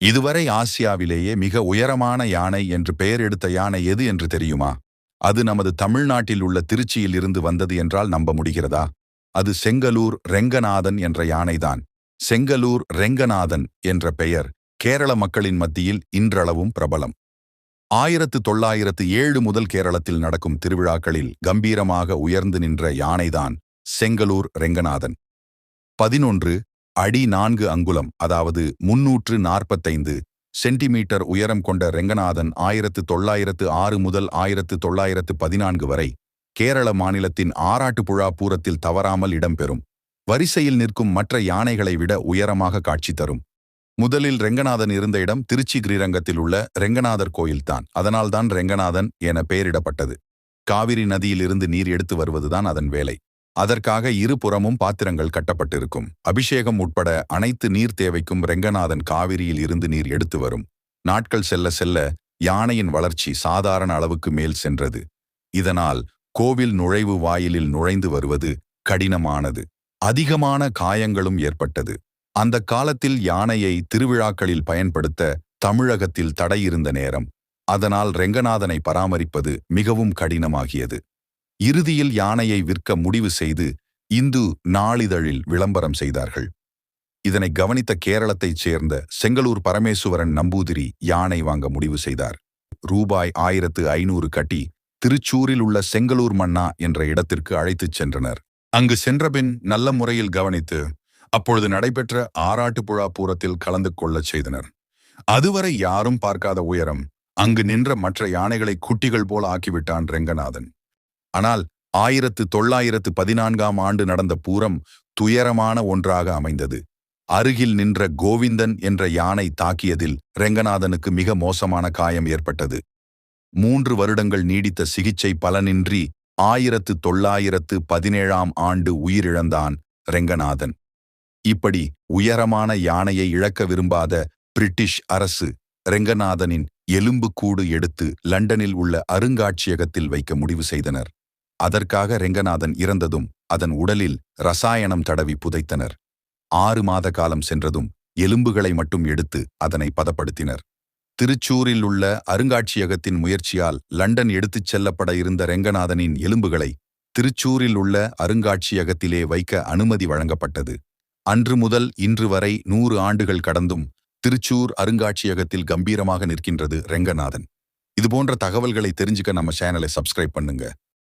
இதுவரை ஆசியாவிலேயே மிக உயரமான யானை என்று பெயர் எடுத்த யானை எது என்று தெரியுமா? அது நமது தமிழ்நாட்டில் உள்ள திருச்சியில் இருந்து வந்தது என்றால் நம்ப முடிகிறதா? அது செங்கலூர் ரெங்கநாதன் என்ற யானைதான். செங்கலூர் ரெங்கநாதன் என்ற பெயர் கேரள மக்களின் மத்தியில் இன்றளவும் பிரபலம். ஆயிரத்து தொள்ளாயிரத்து ஏழு முதல் கேரளத்தில் நடக்கும் திருவிழாக்களில் கம்பீரமாக உயர்ந்து நின்ற யானைதான் செங்கலூர் ரெங்கநாதன். பதினொன்று அடி நான்கு அங்குலம் அதாவது முன்னூற்று நாற்பத்தைந்து சென்டிமீட்டர் உயரம் கொண்ட ரெங்கநாதன் ஆயிரத்து தொள்ளாயிரத்து ஆறு முதல் ஆயிரத்து தொள்ளாயிரத்து பதினான்கு வரை கேரள மாநிலத்தின் ஆராட்டுப்புழா பூரத்தில் தவறாமல் இடம்பெறும். வரிசையில் நிற்கும் மற்ற யானைகளை விட உயரமாக காட்சி தரும். முதலில் ரெங்கநாதன் இருந்த இடம் திருச்சி கிரீரங்கத்தில் உள்ள ரெங்கநாதர் கோயில்தான். அதனால்தான் ரெங்கநாதன் என பெயரிடப்பட்டது. காவிரி நதியிலிருந்து நீர் எடுத்து வருவதுதான் அதன் வேலை. அதற்காக இருபுறமும் பாத்திரங்கள் கட்டப்பட்டிருக்கும். அபிஷேகம் உட்பட அனைத்து நீர் தேவைக்கும் ரெங்கநாதன் காவிரியில் இருந்து நீர் எடுத்து வரும். நாட்கள் செல்ல செல்ல யானையின் வளர்ச்சி சாதாரண அளவுக்கு மேல் சென்றது. இதனால் கோவில் நுழைவு வாயிலில் நுழைந்து வருவது கடினமானது. அதிகமான காயங்களும் ஏற்பட்டது. அந்த காலத்தில் யானையை திருவிழாக்களில் பயன்படுத்த தமிழகத்தில் தடை இருந்த நேரம். அதனால் ரெங்கநாதனை பராமரிப்பது மிகவும் கடினமாகியது. இறுதியில் யானையை விற்க முடிவு செய்து இந்து நாளிதழில் விளம்பரம் செய்தார்கள். இதனை கவனித்த கேரளத்தைச் சேர்ந்த செங்கலூர் பரமேசுவரன் நம்பூதிரி யானை வாங்க முடிவு செய்தார். ரூபாய் ஆயிரத்து ஐநூறு கட்டி திருச்சூரில் உள்ள செங்கலூர் மன்னா என்ற இடத்திற்கு அழைத்துச் சென்றனர். அங்கு சென்றபின் நல்ல முறையில் கவனித்து அப்பொழுது நடைபெற்ற ஆராட்டுப்புழா பூரத்தில் கலந்து கொள்ளச் செய்தனர். அதுவரை யாரும் பார்க்காத உயரம் அங்கு நின்ற மற்ற யானைகளை குட்டிகள் போல ஆக்கிவிட்டான் ரெங்கநாதன். ஆனால் ஆயிரத்து தொள்ளாயிரத்து பதினான்காம் ஆண்டு நடந்த பூரம் துயரமான ஒன்றாக அமைந்தது. அருகில் நின்ற கோவிந்தன் என்ற யானை தாக்கியதில் ரெங்கநாதனுக்கு மிக மோசமான காயம் ஏற்பட்டது. மூன்று வருடங்கள் நீடித்த சிகிச்சை பலனின்றி ஆயிரத்து தொள்ளாயிரத்து பதினேழாம் ஆண்டு உயிரிழந்தான் ரெங்கநாதன். இப்படி உயரமான யானையை இழக்க விரும்பாத பிரிட்டிஷ் அரசு ரெங்கநாதனின் எலும்புக்கூடு எடுத்து லண்டனில் உள்ள அருங்காட்சியகத்தில் வைக்க முடிவு செய்தனர். அதற்காக ரெங்கநாதன் இறந்ததும் அதன் உடலில் ரசாயனம் தடவி புதைத்தனர். ஆறு மாத காலம் சென்றதும் எலும்புகளை மட்டும் எடுத்து அதனை பதப்படுத்தினர். திருச்சூரில் உள்ள அருங்காட்சியகத்தின் முயற்சியால் லண்டன் எடுத்துச் செல்லப்பட இருந்த ரெங்கநாதனின் எலும்புகளை திருச்சூரில் உள்ள அருங்காட்சியகத்திலே வைக்க அனுமதி வழங்கப்பட்டது. அன்று முதல் இன்று வரை நூறு ஆண்டுகள் கடந்தும் திருச்சூர் அருங்காட்சியகத்தில் கம்பீரமாக நிற்கின்றது ரெங்கநாதன். இதுபோன்ற தகவல்களை தெரிஞ்சுக்க நம்ம சேனலை சப்ஸ்கிரைப் பண்ணுங்க.